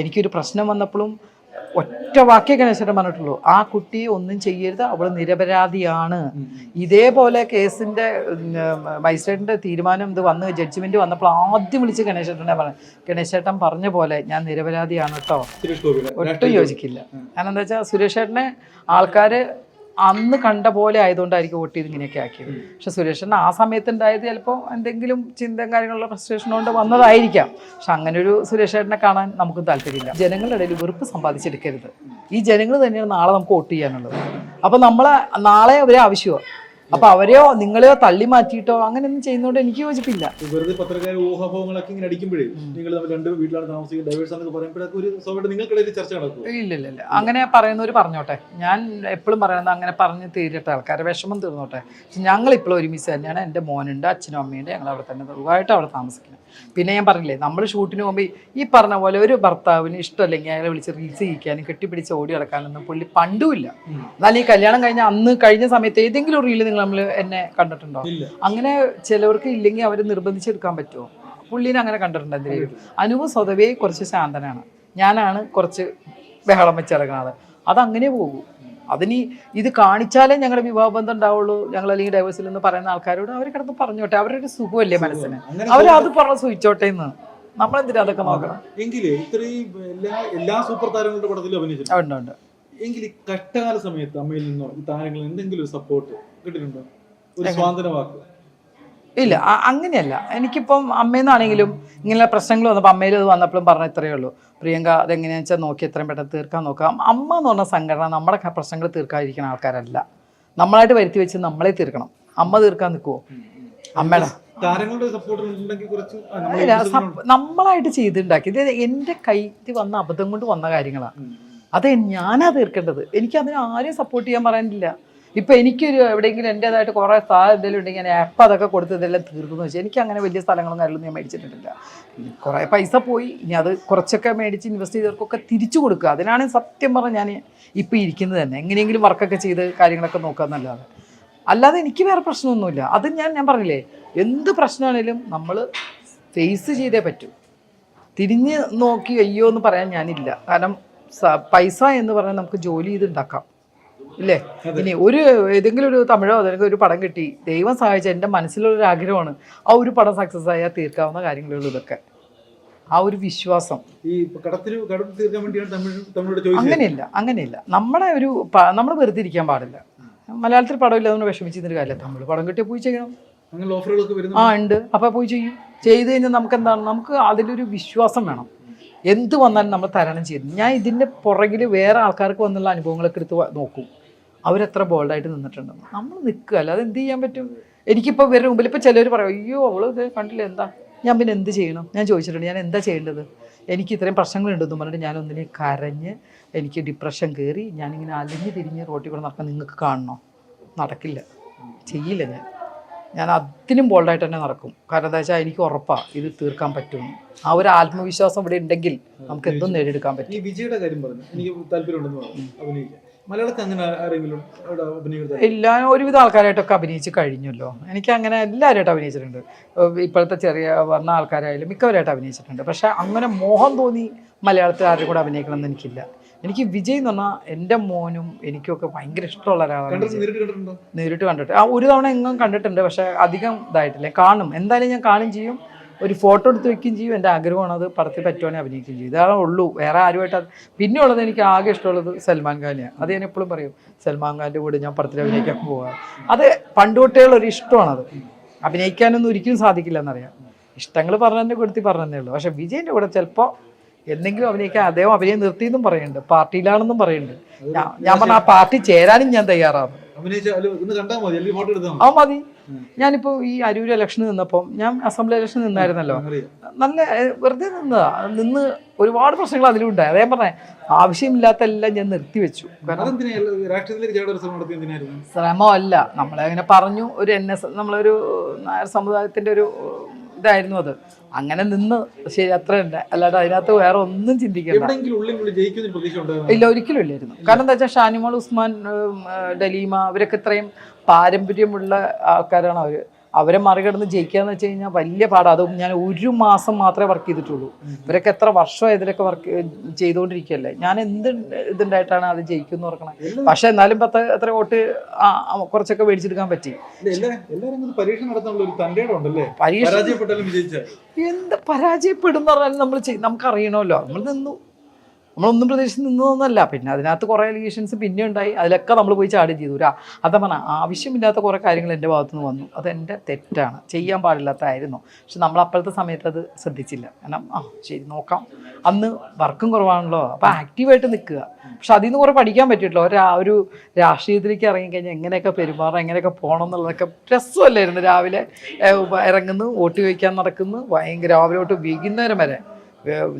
എനിക്കൊരു പ്രശ്നം വന്നപ്പോഴും ഒറ്റ വാക്കേ ഗണേശേട്ടൻ പറഞ്ഞിട്ടുള്ളൂ. ആ കുട്ടി ഒന്നും ചെയ്യരുത് അവൾ നിരപരാധിയാണ്. ഇതേപോലെ കേസിന്റെ മജിസ്ട്രേറ്റിന്റെ തീരുമാനം ഇത് വന്ന് ജഡ്ജ്മെന്റ് വന്നപ്പോൾ ആദ്യം വിളിച്ച് ഗണേശേട്ടനെ പറഞ്ഞു ഗണേശേട്ടൻ പറഞ്ഞ പോലെ ഞാൻ നിരപരാധിയാണ് കേട്ടോ ഒട്ടും യോജിക്കില്ല. കാരണം എന്താ വെച്ചാൽ സുരേഷ് ചേട്ടനെ ആൾക്കാർ അന്ന് കണ്ട പോലെ ആയതുകൊണ്ടായിരിക്കും വോട്ട് ചെയ്ത് ഇങ്ങനെയൊക്കെ ആക്കിയത്. പക്ഷെ സുരേഷൻ ആ സമയത്ത് ഉണ്ടായത് ചിലപ്പോൾ എന്തെങ്കിലും ചിന്തയും കാര്യങ്ങളുള്ള ഫ്രസ്ട്രേഷൻ കൊണ്ട് വന്നതായിരിക്കാം. പക്ഷെ അങ്ങനെ ഒരു സുരേഷേട്ടനെ കാണാൻ നമുക്ക് താല്പര്യമില്ല. ജനങ്ങളുടെ ഇടയിൽ വെറുപ്പ് സമ്പാദിച്ചെടുക്കരുത്. ഈ ജനങ്ങൾ തന്നെയാണ് നാളെ നമുക്ക് വോട്ട് ചെയ്യാനുള്ളത്. അപ്പോൾ നമ്മളെ നാളെ അവരെ ആവശ്യമാണ്. അപ്പോൾ അവരെയോ നിങ്ങളെയോ തള്ളി മാറ്റിയിട്ടോ അങ്ങനെയൊന്നും ചെയ്യുന്നോണ്ട് എനിക്ക് യോജിപ്പില്ല. വെറുതെ പത്രക്കാർ ഊഹാഭവങ്ങളൊക്കെ ഇങ്ങനെ അടിക്കുമ്പോഴേ നിങ്ങൾ തമ്മിൽ രണ്ട് വീട്ടിലാണ് താമസിക്കുന്നത് ഡൈവേഴ്സ് ആണെന്ന് പറയുമ്പോഴൊക്കെ ഒരു സ്വാഭാവിക നിങ്ങൾക്കിടയിൽ ചർച്ച നടക്കും ഇല്ല ഇല്ല ഇല്ല. അങ്ങനെ പറയുന്നവർ പറഞ്ഞോട്ടെ. ഞാൻ എപ്പോഴും പറയുന്നത് അങ്ങനെ പറഞ്ഞ് തീരട്ടെ ആൾക്കാരെ വിഷമം തീർന്നോട്ടെ. പക്ഷെ ഞങ്ങൾ ഇപ്പോൾ ഒരുമിച്ച് തന്നെയാണ്. എന്റെ മോനുണ്ട് അച്ഛനും അമ്മയുണ്ട് ഞങ്ങൾ അവിടെ തന്നെ. സുഖമായിട്ട് അവിടെ താമസിക്കുന്നത് പിന്നെ ഞാൻ പറഞ്ഞില്ലേ നമ്മൾ ഷൂട്ടിന് പോകുമ്പോൾ ഈ പറഞ്ഞ പോലെ ഒരു ഭർത്താവിന് ഇഷ്ടമല്ലെങ്കിൽ അയാളെ വിളിച്ച് റീൽസ് ചെയ്യിക്കാനും കെട്ടിപ്പിടിച്ച് ഓടി നടക്കാനൊന്നും പുള്ളി പണ്ടുമില്ല എന്നാൽ ഈ കല്യാണം കഴിഞ്ഞ അന്ന് കഴിഞ്ഞ സമയത്ത് ഏതെങ്കിലും റീൽ റീൽ നിങ്ങൾ നമ്മൾ എന്നെ കണ്ടിട്ടുണ്ടോ. അങ്ങനെ ചിലവർക്ക് ഇല്ലെങ്കിൽ അവർ നിർബന്ധിച്ചെടുക്കാൻ പറ്റുമോ? പുള്ളീനെ അങ്ങനെ കണ്ടിട്ടുണ്ട് എന്തെങ്കിലും അനുവ് സ്വതവേ കുറച്ച് ശാന്തനാണ്. ഞാനാണ് കുറച്ച് ബഹളം വെച്ചിറങ്ങുന്നത് അതങ്ങനെ പോകും. അതിനി ഇത് കാണിച്ചാലേ ഞങ്ങളുടെ വിവാഹബന്ധം ഉണ്ടാവുള്ളൂ. ഞങ്ങൾ അല്ലെങ്കിൽ ഡൈവേഴ്സിൽ എന്ന് പറയുന്ന ആൾക്കാരോട് അവർ കിടന്ന് പറഞ്ഞോട്ടെ. അവരുടെ സുഖമല്ലേ മനസ്സിന്? അവരത് പറഞ്ഞ് സൂചിച്ചോട്ടെ എന്ന്. നമ്മളെന്തിനാ അതൊക്കെ നോക്കണം? എങ്കിലേ ഇത്രയും എല്ലാ എല്ലാ സൂപ്പർ താരങ്ങളുടെ പടത്തിലും അഭിനയിച്ചിട്ടുണ്ട്. എങ്കിൽ കഷ്ടകാല സമയത്ത് അമ്മയിൽ നിന്നോ ഈ താരങ്ങളിൽ എന്തെങ്കിലും ഒരു സപ്പോർട്ട് കിട്ടിയിട്ടുണ്ടോ? ഒരു സ്വാതന്ത്ര്യ വാക്ക് ഇല്ല അങ്ങനെയല്ല. എനിക്കിപ്പം അമ്മയെന്നാണെങ്കിലും ഇങ്ങനെ പ്രശ്നങ്ങൾ വന്നപ്പോൾ അമ്മയിൽ അത് വന്നപ്പോഴും പറഞ്ഞ ഇത്രയേ ഉള്ളൂ. പ്രിയങ്ക അതെങ്ങനെയാണെന്ന് വെച്ചാൽ നോക്കി എത്രയും പെട്ടെന്ന് തീർക്കാൻ നോക്കാം. അമ്മ എന്ന് പറഞ്ഞ സംഘടന നമ്മുടെ ക- പ്രശ്നങ്ങൾ തീർക്കാതിരിക്കുന്ന ആൾക്കാരല്ല. നമ്മളായിട്ട് വരുത്തി വെച്ച് നമ്മളെ തീർക്കണം. അമ്മ തീർക്കാൻ നിൽക്കുമോ അമ്മയുടെ നമ്മളായിട്ട് ചെയ്തുണ്ടാക്കി. ഇത് എന്റെ കയ്യിൽ വന്ന അബദ്ധം കൊണ്ട് വന്ന കാര്യങ്ങളാണ്. അത് ഞാനാ തീർക്കേണ്ടത്. എനിക്ക് അതിന് ആരെയും സപ്പോർട്ട് ചെയ്യാൻ പറയാനില്ല. ഇപ്പൊ എനിക്കൊരു എവിടെയെങ്കിലും എന്റെതായിട്ട് കുറേ സ്ഥലം എന്തെങ്കിലും ഉണ്ടെങ്കിൽ ഞാൻ ആപ്പ് അതൊക്കെ കൊടുത്തതെല്ലാം തീർക്കുന്നു വെച്ചാൽ എനിക്ക് അങ്ങനെ വലിയ സ്ഥലങ്ങളൊന്നും അല്ലെന്ന് ഞാൻ മേടിച്ചിട്ടില്ല കുറേ പൈസ പോയി. ഇനി അത് കുറച്ചൊക്കെ മേടിച്ച് ഇൻവെസ്റ്റ് ചെയ്തവർക്കൊക്കെ തിരിച്ചു കൊടുക്കുക. അതിനാണ് സത്യം പറഞ്ഞാൽ ഞാൻ ഇപ്പം ഇരിക്കുന്നത് തന്നെ. എങ്ങനെയെങ്കിലും വർക്കൊക്കെ ചെയ്ത് കാര്യങ്ങളൊക്കെ നോക്കുക എന്നല്ലാതെ. അല്ലാതെ എനിക്ക് വേറെ പ്രശ്നമൊന്നുമില്ല. അത് ഞാൻ ഞാൻ പറഞ്ഞില്ലേ എന്ത് പ്രശ്നമാണേലും നമ്മൾ ഫേസ് ചെയ്തേ പറ്റൂ. തിരിഞ്ഞ് നോക്കി അയ്യോ എന്ന് പറയാൻ ഞാനില്ല. കാരണം പൈസ എന്ന് പറഞ്ഞാൽ നമുക്ക് ജോലി ചെയ്ത് ഉണ്ടാക്കാം. ഇല്ലേ? ഇനി ഒരു ഏതെങ്കിലും ഒരു തമിഴോ അല്ലെങ്കിൽ ഒരു പടം കിട്ടി ദൈവം സഹായിച്ച എന്റെ മനസ്സിലൊരു ആഗ്രഹമാണ് ആ ഒരു പടം സക്സസ് ആയാൽ തീർക്കാവുന്ന കാര്യങ്ങളുള്ളൂ ഇതൊക്കെ. ആ ഒരു വിശ്വാസം. ഈ കടത്തിൽ കടം തീർക്കാൻ വേണ്ടിയാണ് തമിഴ് തമിഴോട് ചോദിച്ചത്. അങ്ങനെയില്ല അങ്ങനെയില്ല. നമ്മുടെ ഒരു നമ്മൾ വെറുതെ ഇരിക്കാൻ പാടില്ല. മലയാളത്തിൽ പടം ഇല്ലാതെ വിഷമിച്ചിരുന്നൊരു കാര്യമില്ല. തമിഴ് പടം കിട്ടിയാൽ പോയി ചെയ്യണം. ആ ഉണ്ട്. അപ്പോൾ പോയി ചെയ്യും. ചെയ്ത് കഴിഞ്ഞാൽ നമുക്ക് എന്താണ് നമുക്ക് അതിലൊരു വിശ്വാസം വേണം. എന്ത് വന്നാലും നമ്മൾ തരണം ചെയ്യും ഞാൻ ഇതിന്റെ പുറകിൽ വേറെ ആൾക്കാർക്ക് വന്നുള്ള അനുഭവങ്ങളൊക്കെ എടുത്ത് നോക്കും. അവരെത്ര ബോൾഡായിട്ട് നിന്നിട്ടുണ്ടെന്ന്. നമ്മൾ നിൽക്കുക. അല്ലാതെ എന്ത് ചെയ്യാൻ പറ്റും? എനിക്കിപ്പോൾ ഇവരുടെ മുമ്പിൽ ഇപ്പോൾ ചിലർ പറയും അയ്യോ അവൾ ഇത് കണ്ടില്ല. എന്താ? ഞാൻ പിന്നെ എന്ത് ചെയ്യണം? ഞാൻ ചോദിച്ചിട്ടുണ്ട് ഞാൻ എന്താ ചെയ്യേണ്ടത്? എനിക്ക് ഇത്രയും പ്രശ്നങ്ങളുണ്ടെന്ന് പറഞ്ഞിട്ട് ഞാൻ ഒന്നിനെ കരഞ്ഞ് എനിക്ക് ഡിപ്രഷൻ കയറി ഞാനിങ്ങനെ അലിഞ്ഞ് തിരിഞ്ഞ് റോട്ടിൽ കൂടെ നടക്കാൻ നിങ്ങൾക്ക് കാണണോ? നടക്കില്ല. ചെയ്യില്ല ഞാൻ. ഞാൻ അതിനും ബോൾഡായിട്ട് തന്നെ നടക്കും. കാരണം എന്താ വെച്ചാൽ എനിക്ക് ഉറപ്പാണ് ഇത് തീർക്കാൻ പറ്റും ആ ഒരു ആത്മവിശ്വാസം ഇവിടെ ഉണ്ടെങ്കിൽ നമുക്ക് എന്തും നേടിയെടുക്കാൻ പറ്റും. ഈ വിജയുടെ കാര്യം പറഞ്ഞു. എനിക്ക് താല്പര്യമുണ്ടെന്ന് പറഞ്ഞു. അഭിനയിക്കാൻ. മലയാളത്തിൽ അങ്ങനെ ആരെങ്കിലും എല്ലാ ഒരുവിധ ആൾക്കാരായിട്ടൊക്കെ അഭിനയിച്ച് കഴിഞ്ഞല്ലോ. എനിക്ക് അങ്ങനെ എല്ലാവരായിട്ട് അഭിനയിച്ചിട്ടുണ്ട്. ഇപ്പോഴത്തെ ചെറിയ വന്ന ആൾക്കാരായാലും മിക്കവരായിട്ട് അഭിനയിച്ചിട്ടുണ്ട്. പക്ഷെ അങ്ങനെ മോഹം തോന്നി മലയാളത്തിൽ ആരുടെ കൂടെ അഭിനയിക്കണം എന്ന് എനിക്കില്ല. എനിക്ക് വിജയ് എന്ന് പറഞ്ഞാൽ എന്റെ മോനും എനിക്കൊക്കെ ഭയങ്കര ഇഷ്ടമുള്ള ഒരാളാണ് നേരിട്ട് കണ്ടിട്ട്. ആ ഒരു തവണ എങ്ങും കണ്ടിട്ടുണ്ട്. പക്ഷെ അധികം ഇതായിട്ടില്ല. കാണും. എന്തായാലും ഞാൻ കാണും ചെയ്യും. ഒരു ഫോട്ടോ എടുത്ത് വെക്കുകയും ചെയ്യും. എന്റെ ആഗ്രഹമാണ് അത് പടത്തിൽ പറ്റുവാനെ അഭിനയിക്കുകയും ചെയ്യും. ഇതാണ് ഉള്ളൂ. വേറെ ആരുമായിട്ട് അത് പിന്നെ ഉള്ളത് എനിക്ക് ആകെ ഇഷ്ടമുള്ളത് സൽമാൻ ഖാനെയാണ്. അത് ഞാൻ എപ്പോഴും പറയും. സൽമാൻ ഖാന്റെ കൂടെ ഞാൻ പടത്തിൽ അഭിനയിക്കാൻ പോവുക അത് പണ്ട് തൊട്ടേയുള്ള ഒരു ഇഷ്ടമാണത്. അഭിനയിക്കാനൊന്നും ഒരിക്കലും സാധിക്കില്ല എന്നറിയാം. ഇഷ്ടങ്ങൾ പറഞ്ഞതിന്റെ കൊടുത്തി പറഞ്ഞതേ ഉള്ളൂ പക്ഷേ വിജയന്റെ കൂടെ ചിലപ്പോൾ എന്തെങ്കിലും അഭിനയിക്കാൻ അദ്ദേഹം അഭിനയം നിർത്തിയെന്നും പറയുന്നുണ്ട്. പാർട്ടിയിലാണെന്നും പറയുന്നുണ്ട്. ഞാൻ പറഞ്ഞ ആ പാർട്ടി ചേരാനും ഞാൻ തയ്യാറാണ്. ആ മതി. ഞാനിപ്പോൾ ഈ അരൂർ ഇലക്ഷന് നിന്നപ്പോൾ ഞാൻ അസംബ്ലി ഇലക്ഷൻ നിന്നായിരുന്നല്ലോ. നല്ല വെറുതെ നിന്നതാ. നിന്ന് ഒരുപാട് പ്രശ്നങ്ങൾ അതിലുണ്ടായി. അതേ പറഞ്ഞേ ആവശ്യമില്ലാത്ത എല്ലാം ഞാൻ നിർത്തിവെച്ചു ശ്രമമല്ല. നമ്മളെ അങ്ങനെ പറഞ്ഞു ഒരു എൻ എസ് നമ്മളൊരു നായർ സമുദായത്തിന്റെ ഒരു ഇതായിരുന്നു അത്. അങ്ങനെ നിന്ന് ശരി അത്ര ഉണ്ട് അല്ലാതെ അതിനകത്ത് വേറെ ഒന്നും ചിന്തിക്കണ്ട. ഇല്ല ഒരിക്കലും ഇല്ലായിരുന്നു. കാരണം എന്താ വെച്ചാൽ ഷാനിമോൾ ഉസ്മാൻ ഡലീമ അവരൊക്കെ ഇത്രയും പാരമ്പര്യമുള്ള ആൾക്കാരാണ് അവർ അവരെ മറികടന്ന് ജയിക്കുക എന്ന് വെച്ച് കഴിഞ്ഞാൽ വലിയ പാടാണ് അതും ഞാൻ ഒരു മാസം മാത്രമേ വർക്ക് ചെയ്തിട്ടുള്ളൂ. ഇവരൊക്കെ എത്ര വർഷം ഇതിലൊക്കെ വർക്ക് ചെയ്തുകൊണ്ടിരിക്കുകയല്ലേ ഞാൻ എന്ത് ഇതുണ്ടായിട്ടാണ് അത് ജയിക്കും എന്ന് പറയണത് പക്ഷെ എന്നാലും പത്ത് എത്ര വോട്ട് കുറച്ചൊക്കെ മേടിച്ചെടുക്കാൻ പറ്റി. പരീക്ഷ എന്ത് പരാജയപ്പെടും എന്ന് പറഞ്ഞാൽ നമ്മൾ നമുക്ക് അറിയണമല്ലോ നമ്മൾ നിന്നു നമ്മളൊന്നും പ്രതീക്ഷിച്ച് നിന്നതൊന്നല്ല പിന്നെ അതിനകത്ത് കുറേ അലിഗേഷൻസ് പിന്നെ ഉണ്ടായി അതിലൊക്കെ നമ്മൾ പോയി ചാടി ചെയ്തു. ഒരു അതാ പറഞ്ഞ ആവശ്യമില്ലാത്ത കുറേ കാര്യങ്ങൾ എന്റെ ഭാഗത്തുനിന്ന് വന്നു. അത് എന്റെ തെറ്റാണ്. ചെയ്യാൻ പാടില്ലാത്തതായിരുന്നു പക്ഷെ നമ്മൾ അപ്പോഴത്തെ സമയത്ത് അത് ശ്രദ്ധിച്ചില്ല. കാരണം ആ ശരി നോക്കാം. അന്ന് വർക്കും കുറവാണല്ലോ. അപ്പോൾ ആക്റ്റീവായിട്ട് നിൽക്കുക. പക്ഷെ അതിൽ നിന്ന് കുറേ പഠിക്കാൻ പറ്റിയിട്ടില്ല. ഒരു ഒരു രാഷ്ട്രീയത്തിലേക്ക് ഇറങ്ങിക്കഴിഞ്ഞാൽ എങ്ങനെയൊക്കെ പെരുമാറണം എങ്ങനെയൊക്കെ പോകണം എന്നുള്ളതൊക്കെ രസമല്ലായിരുന്നു. രാവിലെ ഇറങ്ങുന്നു വോട്ട് ചോദിക്കാൻ നടക്കുന്നു ഭയങ്കര രാവിലെ തൊട്ട് വൈകുന്നേരം വരെ.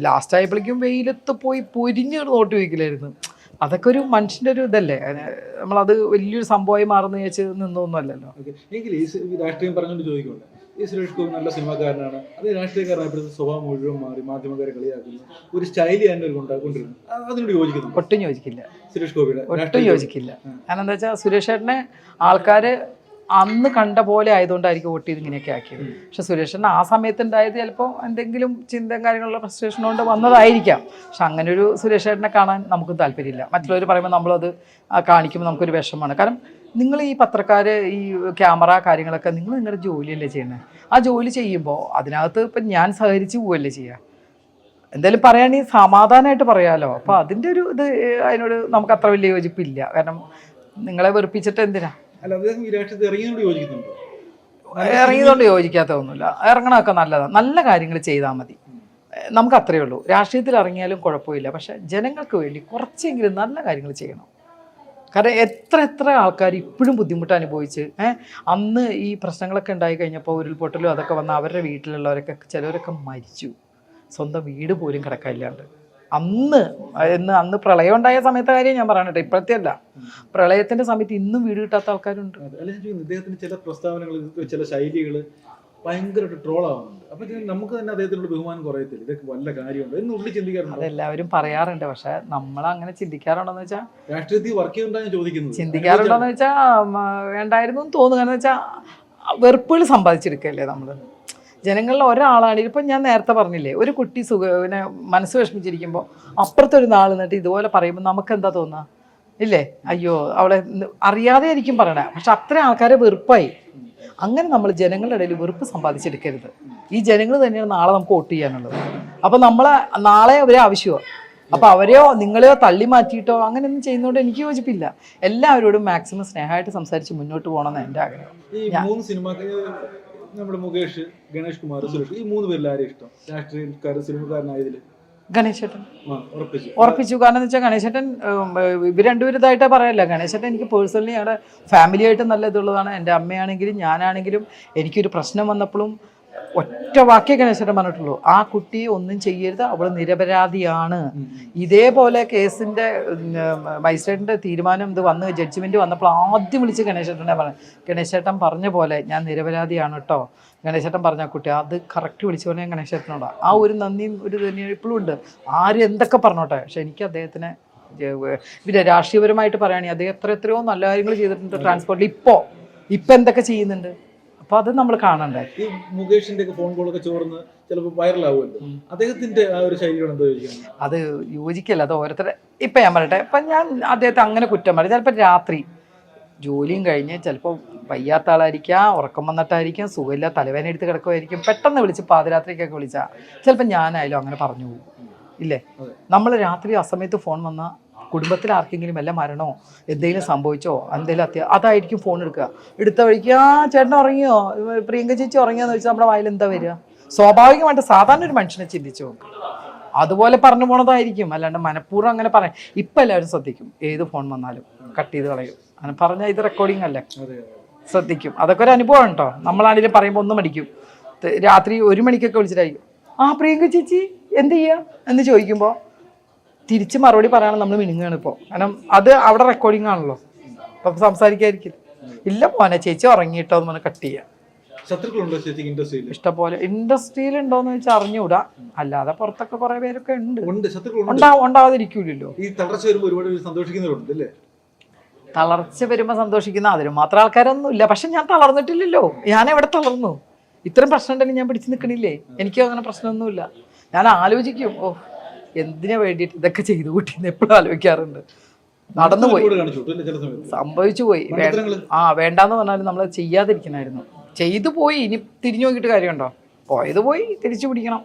ലാസ്റ്റ് ആയപ്പോഴേക്കും വെയിലത്ത് പോയി പൊരിഞ്ഞ് നോട്ട് വയ്ക്കില്ലായിരുന്നു അതൊക്കെ ഒരു മനുഷ്യന്റെ ഒരു ഇതല്ലേ? നമ്മളത് വലിയൊരു സംഭവമായി മാറുന്ന ചോദിച്ച് നിന്നൊന്നുമല്ലല്ലോ അല്ലല്ലോ. എങ്കിൽ ഈ രാഷ്ട്രീയം പറഞ്ഞുകൊണ്ട് ചോദിക്കുന്നുണ്ട് ഈ സുരേഷ് ഗോപി നല്ല സിനിമാക്കാരനാണ്. അത് രാഷ്ട്രീയക്കാരനായപ്പോഴത്തെ സ്വഭാവം മുഴുവൻ മാറി മാധ്യമക്കാരെ കളിയാക്കുന്നു. ഒരു സ്റ്റൈലി തന്നെ ഒരു കൊണ്ടാക്കൊണ്ടിരുന്നു അത് അതിനോട് യോജിക്കുന്നു ഒട്ടും യോജിക്കില്ല. സുരേഷ് ഗോപിയുടെ ഒട്ടും യോജിക്കില്ല. കാരണം എന്താ വെച്ചാൽ സുരേഷ് ചേട്ടനെ ആൾക്കാർ അന്ന് കണ്ട പോലെ ആയതുകൊണ്ടായിരിക്കും വോട്ട് ചെയ്ത് ഇങ്ങനെയൊക്കെ ആക്കിയത്. പക്ഷെ സുരേഷ് ആ സമയത്ത് ഉണ്ടായത് ചിലപ്പോൾ എന്തെങ്കിലും ചിന്തയും കാര്യങ്ങളുള്ള ഫ്രസ്ട്രേഷൻ കൊണ്ട് വന്നതായിരിക്കാം. പക്ഷെ അങ്ങനെ ഒരു സുരേഷ് ചേട്ടനെ കാണാൻ നമുക്ക് താല്പര്യമില്ല. മറ്റുള്ളവർ പറയുമ്പോൾ നമ്മളത് കാണിക്കുമ്പോൾ നമുക്കൊരു വിഷമമാണ്. കാരണം നിങ്ങൾ ഈ പത്രക്കാർ ഈ ക്യാമറ കാര്യങ്ങളൊക്കെ നിങ്ങൾ നിങ്ങളുടെ ജോലിയല്ലേ ചെയ്യുന്നത് ആ ജോലി ചെയ്യുമ്പോൾ അതിനകത്ത് ഇപ്പം ഞാൻ സഹകരിച്ച് പോവല്ലേ ചെയ്യുക എന്തായാലും പറയുകയാണെങ്കിൽ സമാധാനമായിട്ട് പറയാമല്ലോ അപ്പോൾ അതിന്റെ ഒരു ഇത് അതിനോട് നമുക്ക് അത്ര വലിയ യോജിപ്പില്ല. കാരണം നിങ്ങളെ വെറുപ്പിച്ചിട്ട് എന്തിനാ? അല്ല ഇറങ്ങിയതുകൊണ്ട് യോജിക്കാത്തതൊന്നുമില്ല. ഇറങ്ങണമൊക്കെ നല്ലതാണ് നല്ല കാര്യങ്ങൾ ചെയ്താൽ മതി. നമുക്ക് അത്രയേ ഉള്ളൂ. രാഷ്ട്രീയത്തിൽ ഇറങ്ങിയാലും കുഴപ്പമില്ല. പക്ഷെ ജനങ്ങൾക്ക് വേണ്ടി കുറച്ചെങ്കിലും നല്ല കാര്യങ്ങൾ ചെയ്യണം. കാരണം എത്ര എത്ര ആൾക്കാർ ഇപ്പോഴും ബുദ്ധിമുട്ട് അനുഭവിച്ച് അന്ന് ഈ പ്രശ്നങ്ങളൊക്കെ ഉണ്ടായി കഴിഞ്ഞപ്പോൾ ഉരുൾപൊട്ടലും അതൊക്കെ വന്ന് അവരുടെ വീട്ടിലുള്ളവരൊക്കെ ചിലവരൊക്കെ മരിച്ചു. സ്വന്തം വീട് പോലും കിടക്കാനില്ലാണ്ട്. അന്ന് എന്ന് അന്ന് പ്രളയം ഉണ്ടായ സമയത്തെ കാര്യം ഞാൻ പറയണട്ടെ ഇപ്പോഴത്തെ അല്ല പ്രളയത്തിന്റെ സമയത്ത് ഇന്നും വീട് കിട്ടാത്ത ആൾക്കാരുണ്ട്. ഇദ്ദേഹത്തിന്റെ ചില പ്രസ്താവനകൾ ചില ശൈലികൾ ഭയങ്കരമായിട്ട് ട്രോൾ ആവുന്നുണ്ട് അപ്പൊ നമുക്ക് തന്നെ അദ്ദേഹത്തിനോട് ബഹുമാനം കുറയത്തില്ല. ഇതൊക്കെ വല്ല കാര്യമുണ്ടോ? എന്ന് ഉള്ളിൽ ചിന്തിക്കാറുണ്ടോ? അതെല്ലാവരും പറയാറുണ്ട്. പക്ഷെ നമ്മൾ അങ്ങനെ ചിന്തിക്കാറുണ്ടോന്ന് വെച്ചാൽ രാഷ്ട്രീയത്തിൽ വർക്ക് എന്ന് ഞാൻ ചോദിക്കുന്നത്. ചിന്തിക്കാറുണ്ടോന്ന് വെച്ചാൽ വേണ്ടായിരുന്നു തോന്നുക എന്ന് വെച്ചാൽ വെറുപ്പുകൾ സമ്പാദിച്ചെടുക്കല്ലേ നമ്മൾ ജനങ്ങളിൽ ഒരാളാണ്. ഇപ്പം ഞാൻ നേരത്തെ പറഞ്ഞില്ലേ ഒരു കുട്ടി സുഖ പിന്നെ മനസ്സ് വിഷമിച്ചിരിക്കുമ്പോൾ അപ്പുറത്തൊരു നാൾ നിന്നിട്ട് ഇതുപോലെ പറയുമ്പോൾ നമുക്ക് എന്താ തോന്നുക ഇല്ലേ? അയ്യോ അവളെ അറിയാതെ ആയിരിക്കും പറയണേ. പക്ഷെ അത്ര ആൾക്കാരെ വെറുപ്പായി. അങ്ങനെ നമ്മൾ ജനങ്ങളുടെ ഇടയിൽ വെറുപ്പ് സമ്പാദിച്ചെടുക്കരുത്. ഈ ജനങ്ങൾ തന്നെയാണ് നാളെ നമുക്ക് വോട്ട് ചെയ്യാനുള്ളത്. അപ്പോൾ നമ്മളെ നാളെ അവരെ ആവശ്യമാണ് അപ്പോൾ അവരെയോ നിങ്ങളെയോ തള്ളി മാറ്റിയിട്ടോ അങ്ങനെയൊന്നും ചെയ്യുന്നതുകൊണ്ട് എനിക്ക് യോജിപ്പില്ല. എല്ലാവരോടും മാക്സിമം സ്നേഹമായിട്ട് സംസാരിച്ച് മുന്നോട്ട് പോകണമെന്ന് എന്റെ ആഗ്രഹം. നമ്മുടെ മുകേഷ് ഗണേഷ് കുമാർ സുരേഷ് ഈ മൂന്ന് പേരിൽ ആരെയും ഇഷ്ടം? രാഷ്ട്രീയക്കാരൻ സിനിമക്കാരനായതിൽ ഗണേശേട്ടൻ. ഉറപ്പിച്ചു. കാരണം എന്ന് വെച്ചാൽ ഗണേശേട്ടൻ ഇവർ രണ്ടുപേരുതായിട്ട് പറയല്ല. ഗണേശേട്ടൻ എനിക്ക് പേഴ്സണലി ഞങ്ങളുടെ ഫാമിലിയായിട്ട് നല്ല ഇതുള്ളതാണ്. എന്റെ അമ്മയാണെങ്കിലും ഞാനാണെങ്കിലും എനിക്കൊരു പ്രശ്നം വന്നപ്പോഴും ഒറ്റ വാക്കേ ഗണേശേട്ടൻ പറഞ്ഞിട്ടുള്ളൂ. ആ കുട്ടി ഒന്നും ചെയ്യരുത് അവൾ നിരപരാധിയാണ്. ഇതേപോലെ കേസിന്റെ മജിസ്ട്രേറ്റിന്റെ തീരുമാനം ഇത് വന്ന് ജഡ്ജ്മെന്റ് വന്നപ്പോൾ ആദ്യം വിളിച്ച് ഗണേശേട്ടനെ പറഞ്ഞു ഗണേശേട്ടൻ പറഞ്ഞ പോലെ ഞാൻ നിരപരാധിയാണ് കേട്ടോ ഗണേശേട്ടൻ പറഞ്ഞ കുട്ടി അത് കറക്റ്റ് വിളിച്ചു പറഞ്ഞാൽ ഗണേശേട്ടനോട്. ആ ഒരു നന്ദിയും ഒരു തന്നെയും ഇപ്പോഴും ഉണ്ട്. ആര് എന്തൊക്കെ പറഞ്ഞോട്ടെ പക്ഷെ എനിക്ക് അദ്ദേഹത്തിനെ പിന്നെ രാഷ്ട്രീയപരമായിട്ട് പറയുകയാണെങ്കിൽ അദ്ദേഹം എത്ര എത്രയോ നല്ല കാര്യങ്ങൾ ചെയ്തിട്ടുണ്ട് ട്രാൻസ്പോർട്ടിൽ ഇപ്പോൾ ഇപ്പം എന്തൊക്കെ ചെയ്യുന്നുണ്ട്? അപ്പോൾ അത് നമ്മൾ കാണണ്ടേ? ഈ മുകേഷിന്റെ ഒക്കെ ഫോൺ കോളൊക്കെ ചോർന്ന് ചിലപ്പോൾ വൈറലാവുമല്ലോ അദ്ദേഹത്തിന്റെ ആ ഒരു ശൈലിയോട് എന്താ ചോദിക്കുന്നത് അത് യോജിക്കല്ല അത് ഓരോരുത്തരെ ഇപ്പൊ ഞാൻ പറയട്ടെ ഇപ്പൊ ഞാൻ അദ്ദേഹത്തെ അങ്ങനെ കുറ്റം പറയും. ചിലപ്പോൾ രാത്രി ജോലിയും കഴിഞ്ഞ് ചിലപ്പോൾ വയ്യാത്ത ആളായിരിക്കാം ഉറക്കം വന്നിട്ടായിരിക്കാം സുഖമില്ല തലവേദന എടുത്ത് കിടക്കുമായിരിക്കും പെട്ടെന്ന് വിളിച്ച് പാതിരാത്രിക്കൊക്കെ വിളിച്ചാൽ ചിലപ്പോൾ ഞാനായാലും അങ്ങനെ പറഞ്ഞു പോകും. ഇല്ലേ? നമ്മൾ രാത്രി അസമയത്ത് ഫോൺ വന്നാൽ കുടുംബത്തിൽ ആർക്കെങ്കിലും വല്ല മരണോ എന്തെങ്കിലും സംഭവിച്ചോ എന്തെങ്കിലും അത്യ അതായിരിക്കും ഫോൺ എടുക്കുക. എടുത്ത വഴിക്ക് ആ ചേട്ടൻ ഉറങ്ങിയോ? പ്രിയങ്ക ചേച്ചി ഉറങ്ങിയോന്ന് വെച്ചാൽ നമ്മുടെ വായിൽ എന്താ വരിക? സ്വാഭാവികമായിട്ട് സാധാരണ ഒരു മനുഷ്യനെ ചിന്തിച്ചു അതുപോലെ പറഞ്ഞു പോണതായിരിക്കും. അല്ലാണ്ട് മനഃപൂർവം അങ്ങനെ പറയാം. ഇപ്പം എല്ലാവരും ശ്രദ്ധിക്കും. ഏത് ഫോൺ വന്നാലും കട്ട് ചെയ്ത് കളയും. അങ്ങനെ പറഞ്ഞാൽ ഇത് റെക്കോർഡിംഗ് അല്ലേ? ശ്രദ്ധിക്കും. അതൊക്കെ ഒരു അനുഭവം കേട്ടോ നമ്മളാണെങ്കിലും പറയുമ്പോൾ ഒന്നും മടിക്കും. രാത്രി ഒരു മണിക്കൊക്കെ വിളിച്ചിട്ടായിരിക്കും. ആ പ്രിയങ്ക ചേച്ചി എന്ത് ചെയ്യാ? എന്ന് ചോദിക്കുമ്പോൾ തിരിച്ച് മറുപടി പറയാൻ നമ്മൾ മിനുങ്ങാണ് ഇപ്പോൾ കാരണം അത് അവിടെ റെക്കോർഡിംഗ് ആണല്ലോ. അപ്പം സംസാരിക്കാതിരിക്കില്ല. ഇല്ല പോനെ ചേച്ചി ഉറങ്ങിയിട്ടോ എന്ന് പറഞ്ഞ് കട്ട് ചെയ്യാം. ശത്രുക്കളുണ്ടോ ചേച്ചിക്ക് ഇൻഡസ്ട്രിയിൽ ഇഷ്ടംപോലെ ഇൻഡസ്ട്രിയിൽ ഉണ്ടോയെന്ന് വെച്ചാൽ അറിഞ്ഞുകൂടാ അല്ലാതെ പുറത്തൊക്കെ കുറെ പേരൊക്കെ ഉണ്ട്. ഉണ്ട് ശത്രുക്കളുണ്ട്. ഉണ്ടാവും ഉണ്ടാവാതിരിക്കൂലല്ലോ. ഈ തളർച്ച വരുമ്പോൾ ഒരുപാട് സന്തോഷിക്കുന്നവരുണ്ട് അല്ലേ? തളർച്ച വരുമ്പോൾ സന്തോഷിക്കുന്ന അതിന് മാത്രം ആൾക്കാരൊന്നും ഇല്ല. പക്ഷെ ഞാൻ തളർന്നിട്ടില്ലല്ലോ. ഞാൻ എവിടെ തളർന്നു? ഇത്രയും പ്രശ്നം ഉണ്ടെങ്കിൽ ഞാൻ പിടിച്ചു നിൽക്കണില്ലേ എനിക്കും അങ്ങനെ പ്രശ്നമൊന്നുമില്ല. ഞാൻ ആലോചിക്കും ഓ എന്തിനു വേണ്ടിയിട്ട് ഇതൊക്കെ ചെയ്തു കൂട്ടിന്ന് എപ്പോഴും ആലോചിക്കാറുണ്ട്. നടന്നു പോയി. സംഭവിച്ചു പോയി? ആ വേണ്ടാന്ന് പറഞ്ഞാലും നമ്മൾ ചെയ്യാതിരിക്കണായിരുന്നു. ചെയ്തു പോയി ഇനി തിരിഞ്ഞു നോക്കിയിട്ട് കാര്യമുണ്ടോ? പോയത് പോയി തിരിച്ചു പിടിക്കണം.